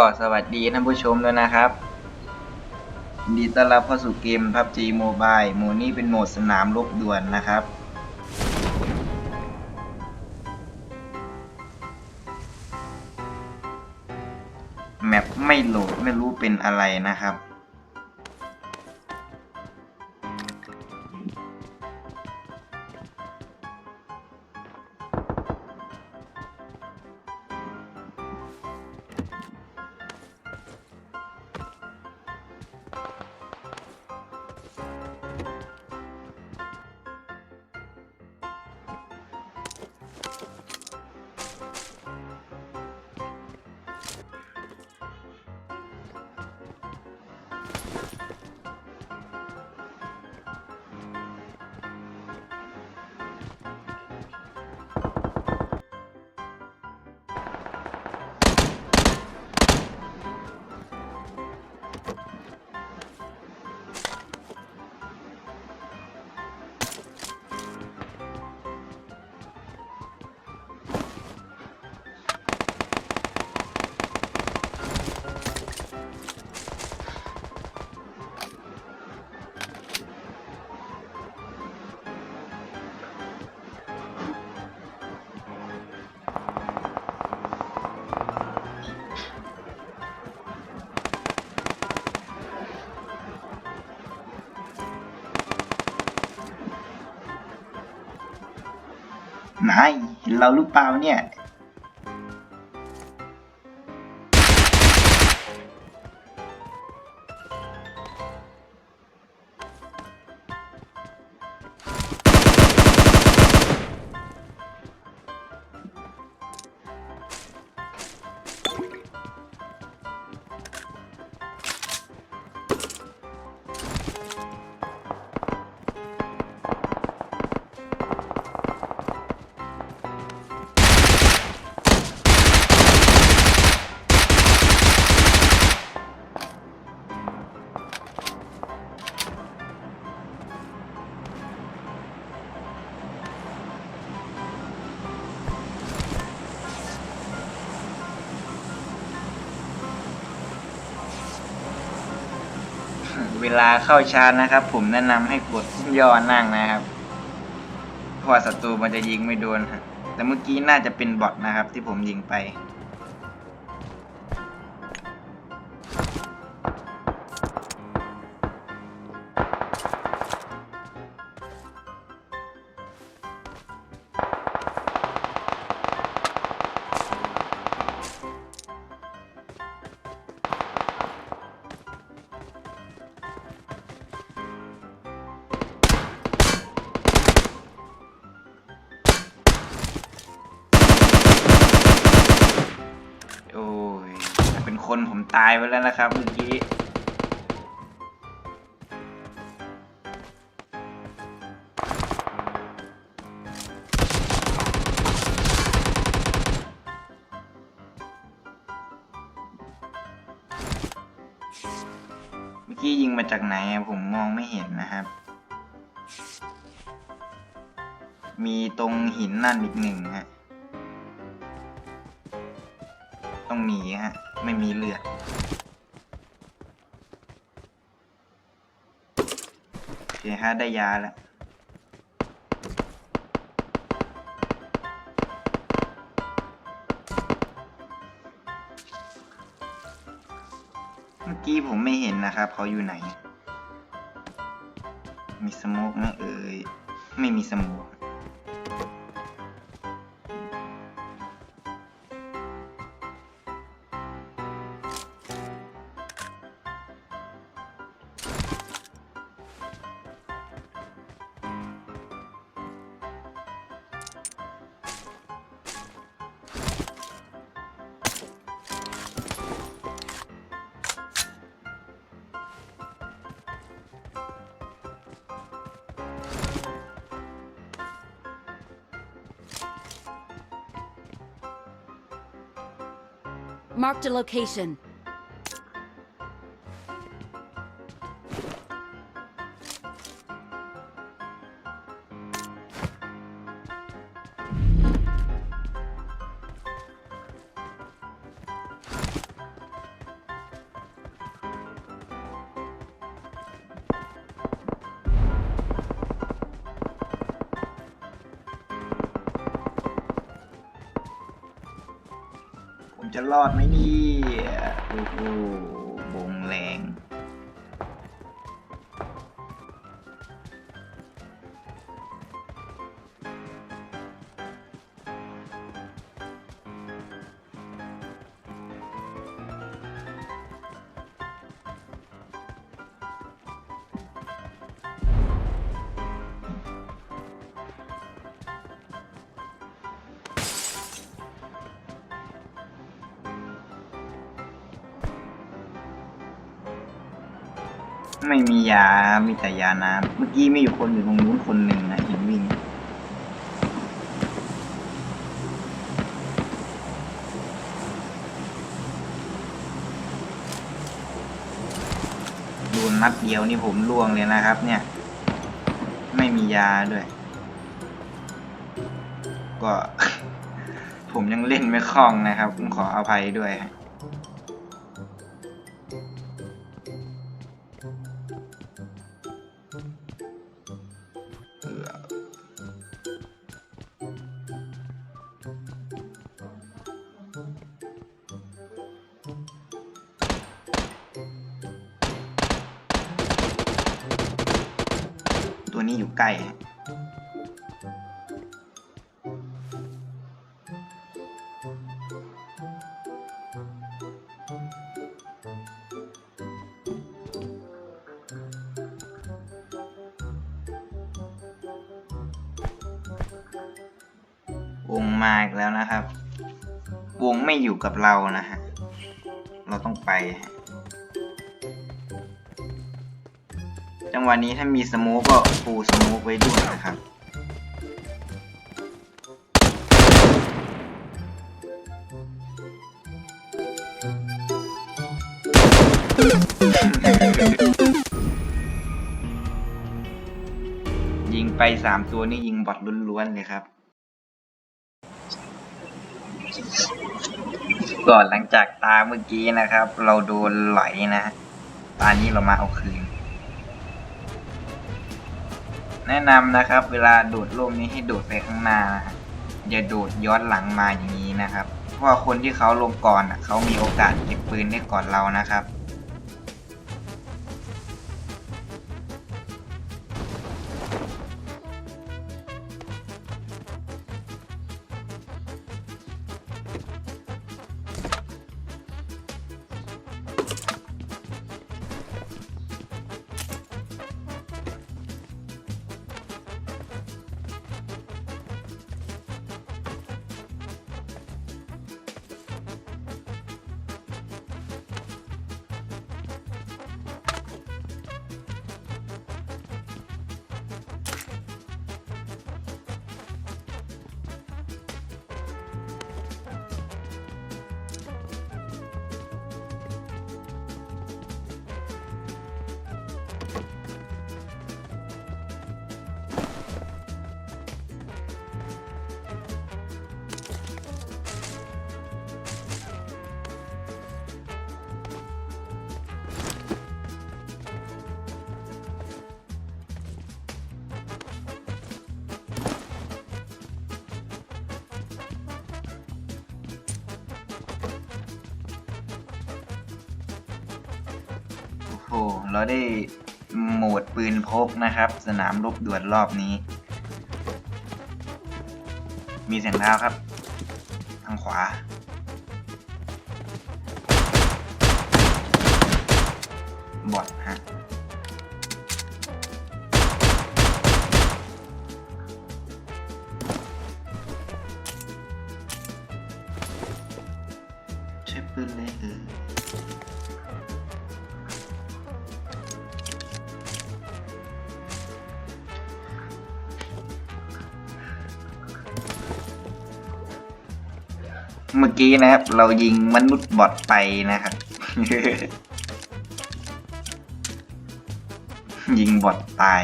ก็สวัสดีท่านผู้ชมด้วยนะครับยินดีต้อนรับเข้าสู่เกม PUBG Mobile โหมดนี้เป็นโหมดสนามรบด่วนนะครับ แมปไม่โหลดไม่รู้เป็นอะไรนะครับ นายเห็นเราหรือเปล่าเนี่ย เวลาเข้าชาร์จนะครับ ผมแนะนำให้กดย่อนั่งนะครับเพราะว่าศัตรูมันจะยิงไม่โดนแต่เมื่อกี้น่าจะเป็นบอทนะครับ ที่ผมยิงไป ตายไปแล้วนะครับเมื่อกี้เมื่อกี้ยิงมาจากไหนผมมองไม่เห็นนะครับ มีตรงหินนั่นอีกหนึ่งฮะ ต้องหนีฮะ ไม่มีเลือด โอเคฮะได้ยาแล้ว เมื่อกี้ผมไม่เห็นนะครับเขาอยู่ไหน มีสโมกไหมเอ่ย ไม่มีสโมก Marked a location. ผมจะรอดไหมเนี่ยโอ้โห ไม่มียา มีแต่ยาน้ำ เมื่อกี้มีอยู่คนอยู่ตรงนู้นคนหนึ่งนะเห็นวิ่ง โดนนัดเดียวนี่ผมล่วงเลยนะครับ เนี่ย ไม่มียาด้วย ก็ ผมยังเล่นไม่คล่องนะครับต้องขออภัยด้วยฮะ วงมาอีกแล้วนะครับ วงไม่อยู่กับเรานะฮะ เราต้องไป จังหวะนี้ถ้ามีสโมกก็ปูสโมกไว้ด้วยนะครับยิงไปสามตัวนี่ยิงบอดล้วนๆเลยครับ ก่อนหลังจากตาเมื่อกี้นะครับ เราโดนไหลนะ ตานี้เรามาเอาคืน แนะนำนะครับ เวลาโดดร่มนี้ให้โดดไปข้างหน้านะอย่าโดดย้อนหลังมาอย่างนี้นะครับ เพราะว่าคนที่เขาลงก่อนเขามีโอกาสเก็บปืนได้ก่อนเรานะครับ เราได้โหมดปืนพกนะครับ สนามรบด่วนรอบนี้ มีเสียงเท้าครับ ทางขวา บอดฮะ เมื่อกี้นะครับ เรายิงมนุษย์บอทไปนะครับ ยิงบอทตาย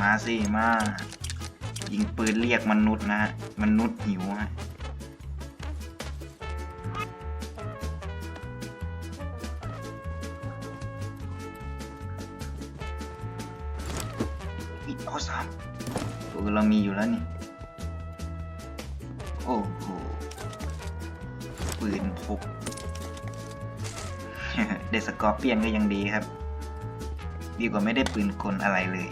มาสิมา ยิงปืนเรียกมนุษย์นะฮะมนุษย์หิวฮะ แล้วนี่ โอ้โหปืนพกเดสกอร์เปียนก็ยังดีครับ ดีกว่าไม่ได้ปืนกลอะไรเลย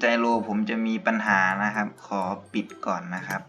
ใจโลผมจะมีปัญหานะครับ ขอปิดก่อนนะครับ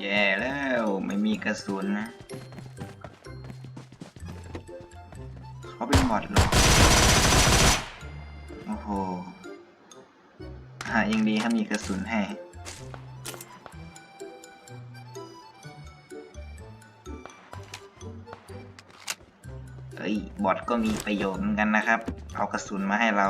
แย่แล้วไม่มีกระสุนนะเขาเป็นบอทเหรอโอ้โหหายังดีถ้ามีกระสุนให้เอ้ยบอทก็มีประโยชน์เหมือนกันนะครับ เอากระสุนมาให้เรา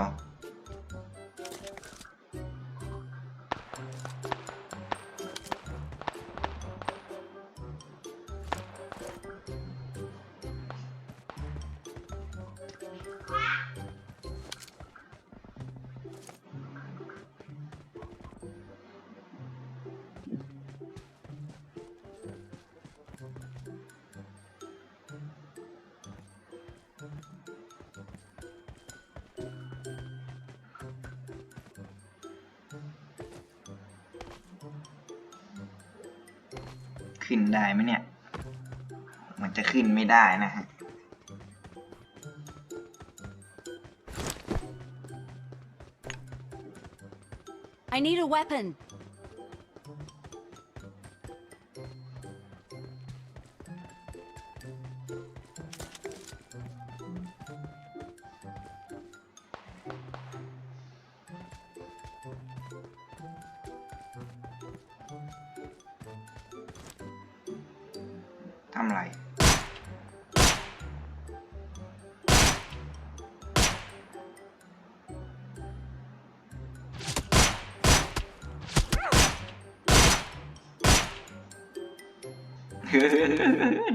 ขึ้นได้ไหมเนี่ย มันจะขึ้นไม่ได้นะฮะ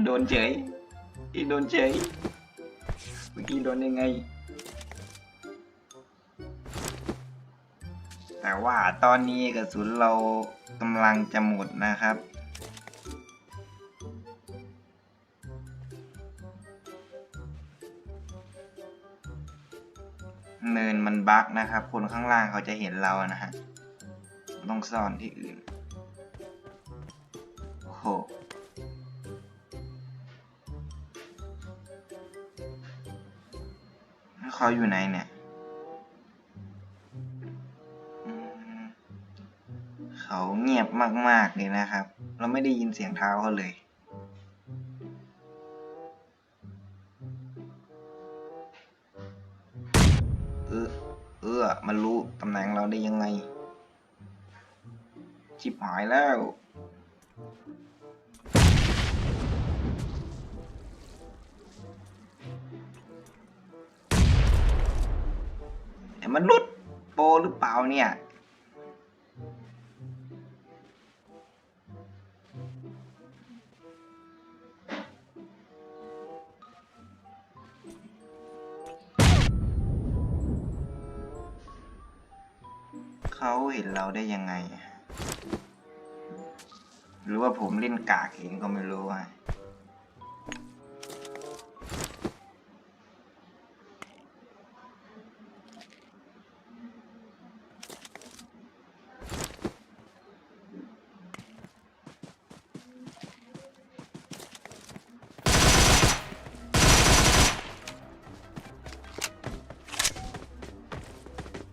โดนเฉยอีโดนเฉยเมื่อกี้โดนยังไง แต่ว่าตอนนี้กระสุนเรากำลังจะหมดนะครับเนินมันบั๊กนะครับ คนข้างล่างเขาจะเห็นเรานะฮะ ต้องซ่อนที่อื่น โอ้โห เขาอยู่ไหนเนี่ย เขาเงียบมากๆเลยนะครับ เราไม่ได้ยินเสียงเท้าเขาเลย เออ เออ มันรู้ตำแหน่งเราได้ยังไง ชิบหายแล้ว แต่มันรุดโปรหรือเปล่าเนี่ยเขาเห็นเราได้ยังไง หรือว่าผมเล่นกากเองก็ไม่รู้อะ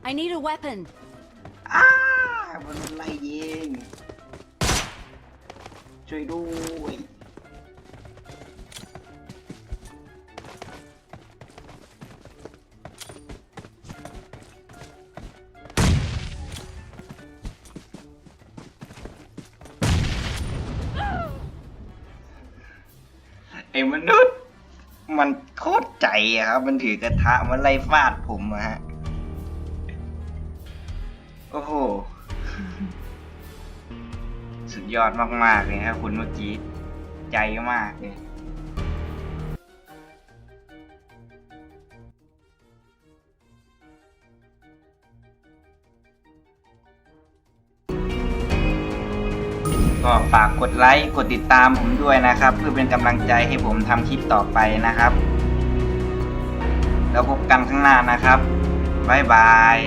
I need a weapon. อ้ามันไล่ยิงช่วยด้วยไอ้มนุษย์ มันโคตรใจอะครับ มันถือกระทะมันไล่ฟาดผมอะฮะ โอ้โห สุดยอดมาก ๆ เลยครับคุณเมื่อกี้ ใจมากเลยก็ฝากกดไลค์กดติดตามผมด้วยนะครับ เพื่อเป็นกำลังใจให้ผมทำคลิปต่อไปนะครับ แล้วพบกันข้างหน้านะครับ บ๊ายบาย